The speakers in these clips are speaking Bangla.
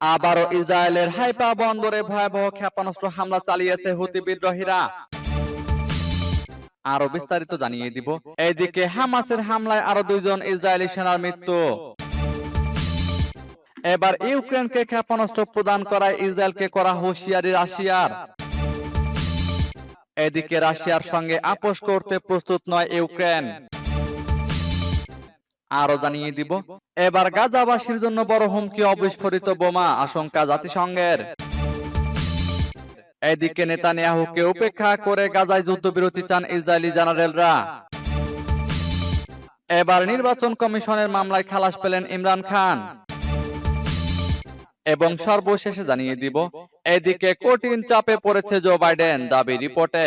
আবারও ইসরায়েলের হাইপা বন্দরে ভয়াবহ ক্ষেপণাস্ত্র হামলা চালিয়েছে হুতি বিদ্রোহীরা। আরও বিস্তারিত জানিয়ে দিব। এইদিকে হামাসের হামলায় আরও দুইজন ইসরায়েলি সেনার মৃত্যু। এবার ইউক্রেনকে ক্ষেপণাস্ত্র প্রদান করায় ইসরায়েলকে করা হুঁশিয়ারি রাশিয়ার। এদিকে রাশিয়ার সঙ্গে আপোষ করতে প্রস্তুত নয় ইউক্রেন। আরও জানিয়ে দিব। এবার গাজাবাসীর জন্য বড় হুমকি, অবিস্ফোরিত বোমা, আশঙ্কা জাতিসংঘের। এদিকে নেতানিয়াহুকে উপেক্ষা করে গাজায় যুদ্ধবিরতি চান ইসরায়েলি জেনারেলরা। এবার নির্বাচন কমিশনের মামলায় খালাস পেলেন ইমরান খান। এবং সর্বশেষে জানিয়ে দিব, এদিকে কঠিন চাপে পড়েছে জো বাইডেন, দাবি রিপোর্টে।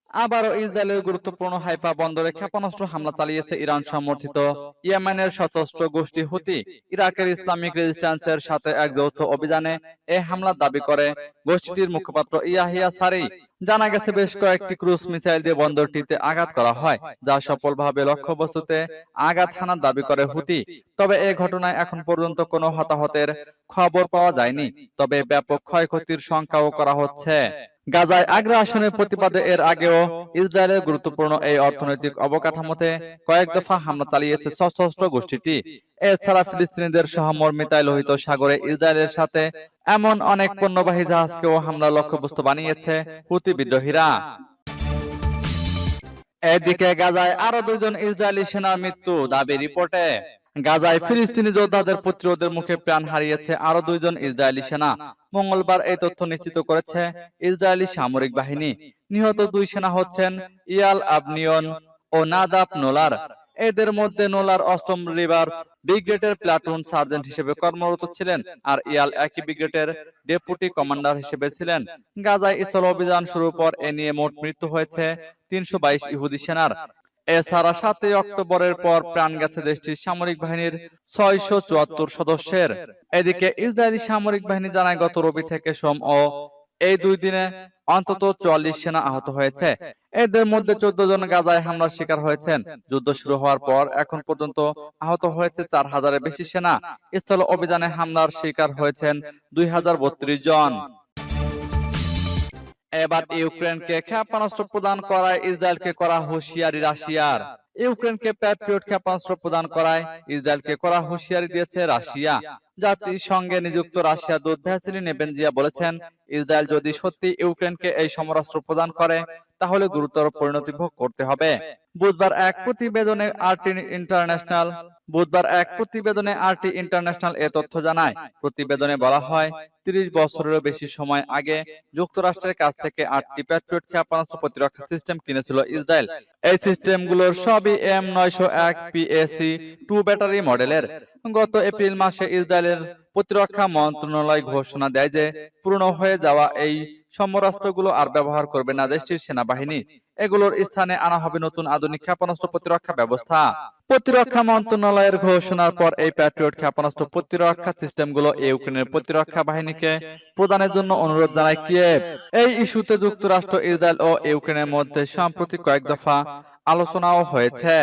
আবারও ইসরায়েলের গুরুত্বপূর্ণ হাইফা বন্দরে ক্ষেপণাস্ত্র হামলা চালিয়েছে ইরান সমর্থিত। ইয়েমেনের সশস্ত্র গোষ্ঠী হুতি ইরাকের ইসলামিক রেজিস্ট্যান্সের সাথে এক যৌথ অভিযানে এই হামলার দাবি করে। গোষ্ঠীটির মুখপাত্র ইয়াহিয়া সারি জানা গেছে বেশ কয়েকটি ক্রুজ মিসাইল দিয়ে বন্দরটিতে আঘাত করা হয়, যা সফলভাবে লক্ষ্যবস্তুতে আঘাত হানার দাবি করে হুতি। তবে এই ঘটনায় এখন পর্যন্ত কোনো হতাহতের খবর পাওয়া যায়নি। তবে ব্যাপক ক্ষয়ক্ষতির সংখ্যাও করা হচ্ছে। গাজায় আগ্রাসনের প্রতিবাদে এর আগেও ইসরায়েলের গুরুত্বপূর্ণ এই অর্থনৈতিক অবকাঠামোতে কয়েক দফা হামলা চালিয়েছে সশস্ত্র গোষ্ঠীটি। এছাড়া ফিলিস্তিনিদের সহমর্মিতায় লোহিত সাগরে ইসরায়েলের সাথে এমন অনেক পণ্যবাহী জাহাজকেও হামলা লক্ষ্যবস্তু বানিয়েছে হুতি বিদ্রোহীরা। এদিকে গাজায় আরও দুজন ইসরায়েলি সেনার মৃত্যু দাবি রিপোর্টে। গাজায় ফিলিস্তিনি যোদ্ধাদের প্রতিরোধের মুখে প্রাণ হারিয়েছে আরও দুইজন ইসরায়েলি সেনা। মঙ্গলবার এই তথ্য নিশ্চিত করেছে ইসরায়েলি সামরিক বাহিনী। নিহত দুই সেনা হচ্ছেন ইয়াল আবনিয়ন ও নাদাব নোলার। এদের মধ্যে নোলার অষ্টম রিভার্স ব্রিগেডের প্লাটুন সার্জেন্ট হিসেবে কর্মরত ছিলেন আর ইয়াল একই ব্রিগেডের ডেপুটি কমান্ডার হিসেবে ছিলেন। গাজায় স্থল অভিযান শুরুর পর এ নিয়ে মোট মৃত্যু হয়েছে তিনশো বাইশ ইহুদি সেনার। এছাড়া সাতই অক্টোবরের পর প্রাণ গেছে দেশটির সামরিক বাহিনীর ছয়শো চুয়াত্তর সদস্যের। এদিকে ইসরায়েলি সামরিক বাহিনী জানায় গত রবি থেকে সোম ও এই দুই দিনে অন্তত চুয়াল্লিশ সেনা আহত হয়েছে। এদের মধ্যে চোদ্দ জন গাজায় হামলার শিকার হয়েছেন। যুদ্ধ শুরু হওয়ার পর এখন পর্যন্ত আহত হয়েছে চার হাজারের বেশি সেনা। স্থল অভিযানে হামলার শিকার হয়েছেন দুই হাজার বত্রিশ জন। এবার ইউক্রেনকে ক্ষেপণাস্ত্র প্রদান করায় ইসরায়েলকে করা হুঁশিয়ারি রাশিয়ার। ইউক্রেনকে প্যাট্রিয়ট ক্ষেপণাস্ত্র প্রদান করায় ইসরায়েলকে করা হুঁশিয়ারি দিয়েছে রাশিয়া। জাতিসংঘে নিযুক্ত রাশিয়া দূত ভ্যাসিলি নেবেনজিয়া বলেছেন, ইসরায়েল যদি সত্যি ইউক্রেনকে এই সমরাস্ত্র প্রদান করে, তাহলে গুরুতর পরিণতি ভোগ করতে হবে। বুধবার এক প্রতিবেদনে আরটি ইন্টারন্যাশনাল, বুধবার এক প্রতিবেদনে আরটি ইন্টারন্যাশনাল এ তথ্য জানায়। প্রতিবেদনে বলা হয়, তিরিশ বছরেরও বেশি সময় আগে যুক্তরাষ্ট্রের কাছ থেকে আটটি প্যাট্রিয়ট ক্ষেপণাস্ত্র প্রতিরক্ষা সিস্টেম কিনেছিল ইসরায়েল। এই সিস্টেমগুলোর সবই এম নয়শো এক পিএসি টু ব্যাটারি মডেলের। গত এপ্রিল মাসে ইসরায়েলের প্রতিরক্ষা মন্ত্রণালয় ঘোষণা দেয় যে পুরনো হয়ে যাওয়া এই সমরাস্ত্রগুলো আর ব্যবহার করবে না দেশটির সেনাবাহিনী। এগুলোর স্থানে আনা হবে নতুন আধুনিক ক্ষেপণাস্ত্র প্রতিরক্ষা ব্যবস্থা। প্রতিরক্ষা মন্ত্রণালয়ের ঘোষণার পর এই প্যাট্রিয়ট ক্ষেপণাস্ত্র প্রতিরক্ষা সিস্টেমগুলো ইউক্রেনের প্রতিরক্ষা বাহিনীকে প্রদানের জন্য অনুরোধ জানায় কিয়েভ। এই ইস্যুতে যুক্তরাষ্ট্র, ইসরায়েল ও ইউক্রেনের মধ্যে সম্প্রতি কয়েক দফা আলোচনাও হয়েছে।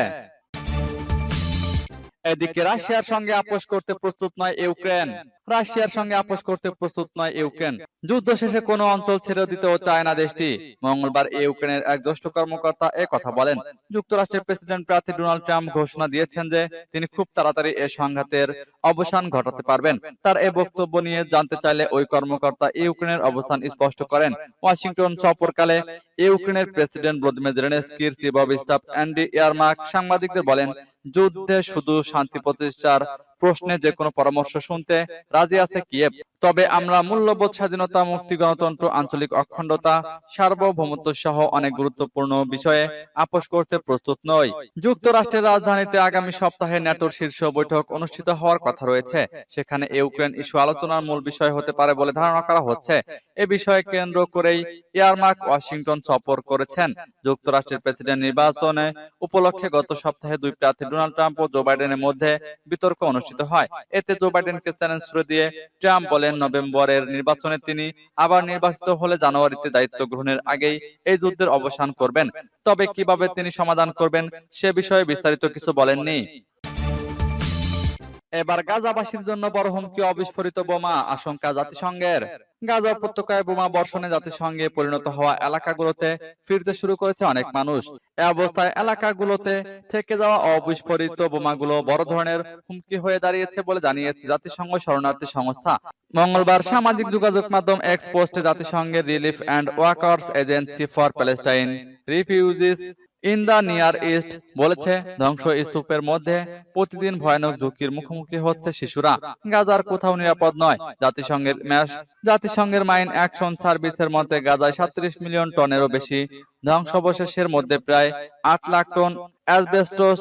এদিকে রাশিয়ার সঙ্গে আপোষ করতে প্রস্তুত নয় ইউক্রেন। রাশিয়ার সঙ্গে আপোষ করতে প্রস্তুত নয় ইউক্রেন। যুদ্ধ শেষে কোনো অঞ্চল ছেড়ে দিতেও চায় না দেশটি। মঙ্গলবার ইউক্রেনের এক জ্যেষ্ঠ কর্মকর্তা এ কথা বলেন যুক্তরাষ্ট্রের প্রেসিডেন্ট প্রার্থী ডোনাল্ড ট্রাম্প ঘোষণা দিয়েছেন যে তিনি খুব তাড়াতাড়ি এ সংঘাতের অবসান ঘটাতে পারবেন। তার এ বক্তব্য নিয়ে জানতে চাইলে ওই কর্মকর্তা ইউক্রেনের অবস্থান স্পষ্ট করেন। ওয়াশিংটন সফরকালে ইউক্রেনের president Vladimir জেলেনস্কির chief of staff Andriy Yermak সাংবাদিকদের বলেন যুদ্ধে শুধু শান্তি প্রতিষ্ঠার প্রশ্নে যে কোনো পরামর্শ শুনতে রাজি আছে কিয়েভ তবে আমরা মূল্যবোধ, স্বাধীনতা, মুক্তি, গণতন্ত্র, আঞ্চলিক অখণ্ডতা, সার্বভৌমত্ব সহ অনেক গুরুত্বপূর্ণ বিষয়ে আপোষ করতে প্রস্তুত নই। যুক্তরাষ্ট্রের রাজধানীতে আগামী সপ্তাহে ন্যাটোর শীর্ষ বৈঠক অনুষ্ঠিত হওয়ার কথা রয়েছে। সেখানে ইউক্রেন ইস্যু আলোচনার মূল বিষয় হতে পারে বলে ধারণা করা হচ্ছে। এ বিষয়ে কেন্দ্র করেই এয়ারমার্ক ওয়াশিংটন সফর করেছেন। যুক্তরাষ্ট্রের প্রেসিডেন্ট নির্বাচনে উপলক্ষে গত সপ্তাহে দুই প্রার্থী ডোনাল্ড ট্রাম্প ও জো বাইডেনের মধ্যে বিতর্ক অনুষ্ঠিত হয়। এতে জো বাইডেনকে চ্যালেঞ্জ ছুড়ে দিয়ে ট্রাম্প বলেন, নভেম্বরের নির্বাচনে তিনি আবার নির্বাচিত হলে জানুয়ারিতে দায়িত্ব গ্রহণের আগেই এই যুদ্ধের অবসান করবেন। তবে কীভাবে তিনি সমাধান করবেন সে বিষয়ে বিস্তারিত কিছু বলেননি। এবার গাজাবাসীর জন্য বড় হুমকি, অবিস্ফোরিত বোমা, আশঙ্কা জাতিসংঘের। গাজা উপত্যকায় বোমা বর্ষণে জাতিসংঘে পরিণত হওয়া এলাকাগুলোতে ফিরতে শুরু করেছে অনেক মানুষ। এ অবস্থায় এলাকাগুলোতে থেকে যাওয়া অবিস্ফোরিত বোমাগুলো বড় ধরনের হুমকি হয়ে দাঁড়িয়েছে বলে জানিয়েছে জাতিসংঘ শরণার্থী সংস্থা। মঙ্গলবার সামাজিক যোগাযোগ মাধ্যম এক্স পোস্টে জাতিসংঘের relief and workers agency for Palestine refugees in near east বলেছে ধ্বংস স্তূপের মধ্যে প্রতিদিন ভয়ানক ঝুঁকির মুখোমুখি হচ্ছে শিশুরা। গাজার কোথাও নিরাপদ নয়। জাতিসংঘের ম্যাশ জাতিসংঘের মাইন অ্যাকশন সার্ভিসের মতে, গাজায় সাত্রিশ মিলিয়ন টনেরও বেশি ধ্বংসাবশেষের মধ্যে প্রায় আট লাখ টন অ্যাসবেস্টস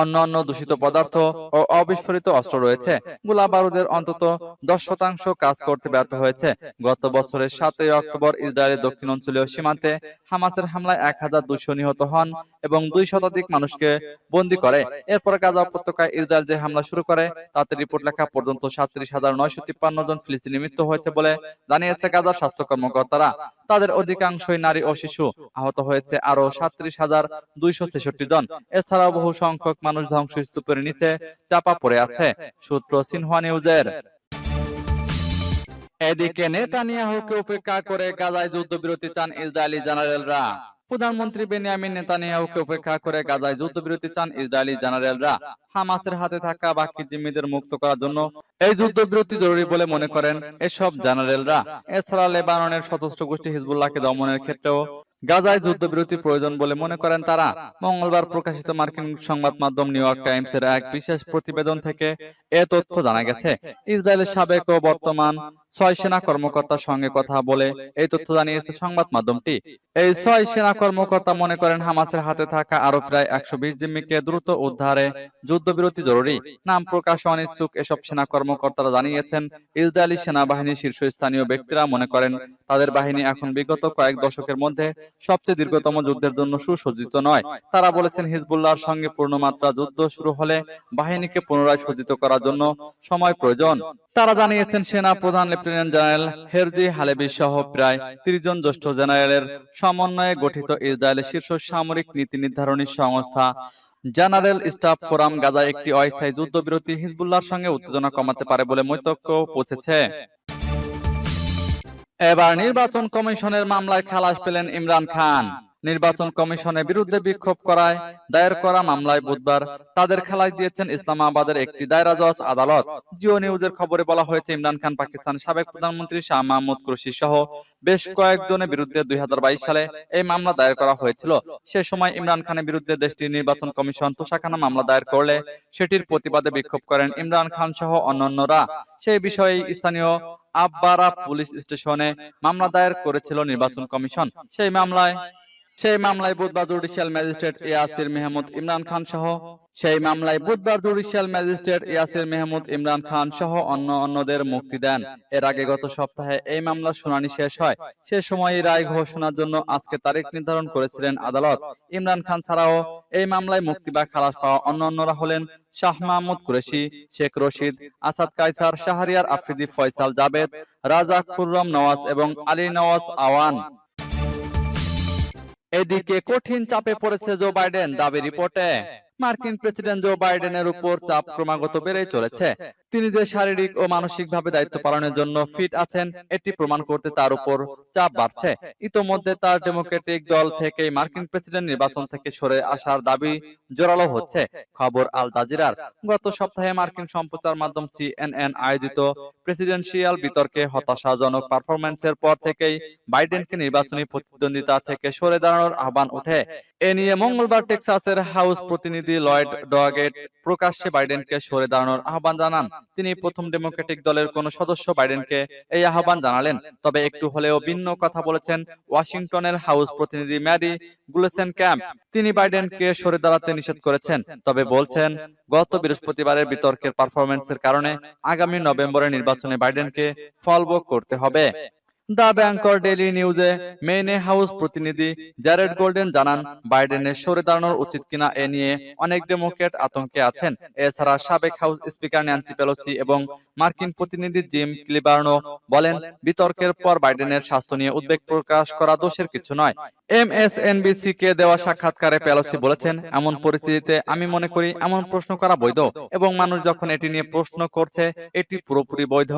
অন্যান্য দূষিত পদার্থ ও অবিস্ফোরিত অস্ত্র রয়েছে। গোলা বারুদের অন্তত দশ শতাংশ কাজ করতে ব্যর্থ হয়েছে। গত বছরের সাতই অক্টোবর ইসরায়েলের দক্ষিণ অঞ্চলীয় সীমান্তে হামাসের হামলায় এক হাজার দুশো নিহত হন এবং দুই শতাধিক মানুষকে বন্দী করে। এরপর গাজা উপত্যকায় ইসরায়েল যে হামলা শুরু করে, তাতে রিপোর্ট লেখা পর্যন্ত সাতত্রিশ হাজার নয়শো তিপ্পান্ন জন ফিলিস্তিনি মৃত্যু হয়েছে বলে জানিয়েছে গাজার স্বাস্থ্য কর্মকর্তারা। তাদের অধিকাংশই নারী ও শিশু। আহত হয়েছে আরও সাত্রিশ হাজার দুইশো ছেষট্টি জন। এছাড়াও বহু সংখ্যক মানুষ ধ্বংসস্তূপের নিচে চাপা পড়ে আছে, সূত্র সিনহুয়া নিউজের। এদিকে নেতানিয়াহুকে উপেক্ষা করে গাজায় যুদ্ধবিরতি চান ইসরায়েলি জেনারেলরা। প্রধানমন্ত্রী বেনিয়ামিন নেতানিয়াহুকে উপেক্ষা করে গাজায় যুদ্ধবিরতি চান ইসরায়েলি জেনারেলরা। হামাসের হাতে থাকা বাকি জিম্মিদের মুক্ত করার জন্য এই যুদ্ধবিরতি জরুরি বলে মনে করেন এসব জেনারেলরা। এছাড়া লেবাননের সশস্ত্র গোষ্ঠী হিজবুল্লাহকে দমনের ক্ষেত্রেও গাজায় যুদ্ধবিরতি প্রয়োজন বলে মনে করেন তারা। মঙ্গলবার প্রকাশিত মার্কিন সংবাদ মাধ্যম নিউ ইয়র্ক টাইমস এর এক বিশেষ প্রতিবেদন থেকে এ তথ্য জানা গেছে। ইসরায়েলের সাবেক ও বর্তমান ছয় সেনা কর্মকর্তার সঙ্গে কথা বলে এই তথ্য জানিয়েছে সংবাদ মাধ্যমটি। এই ছয় সেনা কর্মকর্তা মনে করেন হামাসের হাতে থাকা আরও প্রায় একশো বিশ জিম্মিকে দ্রুত উদ্ধারে যুদ্ধবিরতি জরুরি। নাম প্রকাশে অনিচ্ছুক এসব সেনা কর্মকর্তারা জানিয়েছেন ইসরায়েলি সেনাবাহিনীর শীর্ষস্থানীয় ব্যক্তিরা মনে করেন তাদের বাহিনী এখন বিগত কয়েক দশকের মধ্যে সবচেয়ে দীর্ঘতম যুদ্ধের জন্য সুসজ্জিত নয়। তারা বলেছেন হিজবুল্লাহর সঙ্গে পূর্ণমাত্রা যুদ্ধ শুরু হলে বাহিনীকে পুনরায় সজ্জিত করার জন্য সময় প্রয়োজন তারা জানিয়েছেন সেনা প্রধান লেফটেন্যান্ট জেনারেল হেরজি হালেবি সহ প্রায় ত্রিশ জন জ্যেষ্ঠ জেনারেলের সমন্বয়ে গঠিত ইসরায়েলের শীর্ষ সামরিক নীতি নির্ধারণী সংস্থা জেনারেল স্টাফ ফোরাম গাজায় একটি অস্থায়ী যুদ্ধবিরতি হিজবুল্লাহর সঙ্গে উত্তেজনা কমাতে পারে বলে মৈতক্য পৌঁছেছে। এবার নির্বাচন কমিশনের মামলায় খালাস পেলেন ইমরান খান। নির্বাচন কমিশনের বিরুদ্ধে বিক্ষোভ করায়, দায়ের করা মামলায় বুধবার তাদের খালাস দিয়েছেন ইসলামাবাদের একটি দায়রা জজ আদালত। জিও নিউজের খবরে বলা হয়েছে, ইমরান খান পাকিস্তানের সাবেক প্রধানমন্ত্রী শাহ মাহমুদ কুরশি সহ বেশ কয়েকজনের বিরুদ্ধে দুই সালে এই মামলা দায়ের করা হয়েছিল। সে সময় ইমরান খানের বিরুদ্ধে দেশটির নির্বাচন কমিশন তোষাখানা মামলা দায়ের করলে সেটির প্রতিবাদে বিক্ষোভ করেন ইমরান খান সহ অন্যান্যরা। সেই বিষয়ে স্থানীয় আব্বারা পুলিশ স্টেশনে মামলা দায়ের করেছিল নির্বাচন কমিশন। সেই মামলায় সেই মামলায় বুধবার জুডিশিয়াল ম্যাজিস্ট্রেট ইয়াসির মেহমুদ ইমরান খান সহ সেই মামলায় বুধবার জুডিশিয়াল ম্যাজিস্ট্রেট ইয়াসির মেহমুদ ইমরান খান সহ অন্য অন্যদের মুক্তি দেন। এর আগে গত সপ্তাহে এই মামলার শুনানি শেষ হয়। সে সময় রায় ঘোষণার জন্য আজকে তারিখ নির্ধারণ করেছিলেন আদালত। ইমরান খান ছাড়াও এই মামলায় মুক্তি বা খালাস পাওয়া অন্য অন্যরা হলেন শাহ মাহমুদ কুরেশি, শেখ রশিদ, আসাদ কাইসার শাহরিয়ার আফ্রিদি ফয়সাল জাবেদ, রাজা খুররম নওয়াজ এবং আলী নওয়াজ আওয়ান। এদিকে কঠিন চাপে পড়েছে জো বাইডেন দাবি রিপোর্টে। মার্কিন প্রেসিডেন্ট জো বাইডেনের উপর চাপ ক্রমাগত বেড়েই চলেছে। তিনি যে শারীরিক ও মানসিকভাবে দায়িত্ব পালনের জন্য ফিট আছেন, এটি প্রমাণ করতে তার উপর চাপ বাড়ছে। ইতোমধ্যে তার ডেমোক্রেটিক দল থেকে মার্কিন প্রেসিডেন্ট নির্বাচন থেকে সরে আসার দাবি জোরালো হচ্ছে। খবর আল জাজিরার। গত সপ্তাহে মার্কিন সম্প্রচার মাধ্যম সিএনএন আয়োজিত প্রেসিডেন্সিয়াল বিতর্কে হতাশাজনক পারফরম্যান্সের পর থেকেই বাইডেনকে নির্বাচনী প্রতিদ্বন্দ্বিতা থেকে সরে দাঁড়ানোর আহ্বান ওঠে। এ নিয়ে মঙ্গলবার টেক্সাসের হাউস প্রতিনিধি প্রতিনিধি লয়েড ডগেট প্রকাশ্যে বাইডেনকে সরে দাঁড়ানোর আহ্বান জানান। তিনি প্রথম ডেমোক্রেটিক দলের কোন সদস্য বাইডেনকে এই আহ্বান জানালেন। তবে একটু হলেও ভিন্ন কথা বলেছেন ওয়াশিংটনের হাউস প্রতিনিধি ম্যারি গুলেসেন ক্যাম্প তিনি বাইডেনকে সরে দাঁড়াতে নিষেধ করেছেন। তবে বলছেন, গত বৃহস্পতিবারের বিতর্কের পারফরমেন্সের কারণে আগামী নভেম্বরের নির্বাচনে বাইডেনকে ফলভোগ করতে হবে। দ্য ব্যাংকর ডেইলি নিউজে মেইনে হাউস প্রতিনিধি জ্যারেড গোল্ডেন জানান বাইডেনের সরে দাঁড়ানোর উচিত কিনা এ নিয়ে অনেক ডেমোক্রেট আতঙ্কে আছেন। এছাড়া সাবেক হাউস স্পিকার ন্যান্সি পেলোসি এবং মার্কিন প্রতিনিধি জিম ক্লিবার্নো বলেন, বিতর্কের পর বাইডেনের স্বাস্থ্য নিয়ে উদ্বেগ প্রকাশ করা দোষের কিছু নয়। এম এস এমএসএনবিসি কে দেওয়া সাক্ষাৎকারে পেলোসি বলেছেন, এমন পরিস্থিতিতে আমি মনে করি এমন প্রশ্ন করা বৈধ এবং মানুষ যখন এটি নিয়ে প্রশ্ন করছে, এটি পুরোপুরি বৈধ।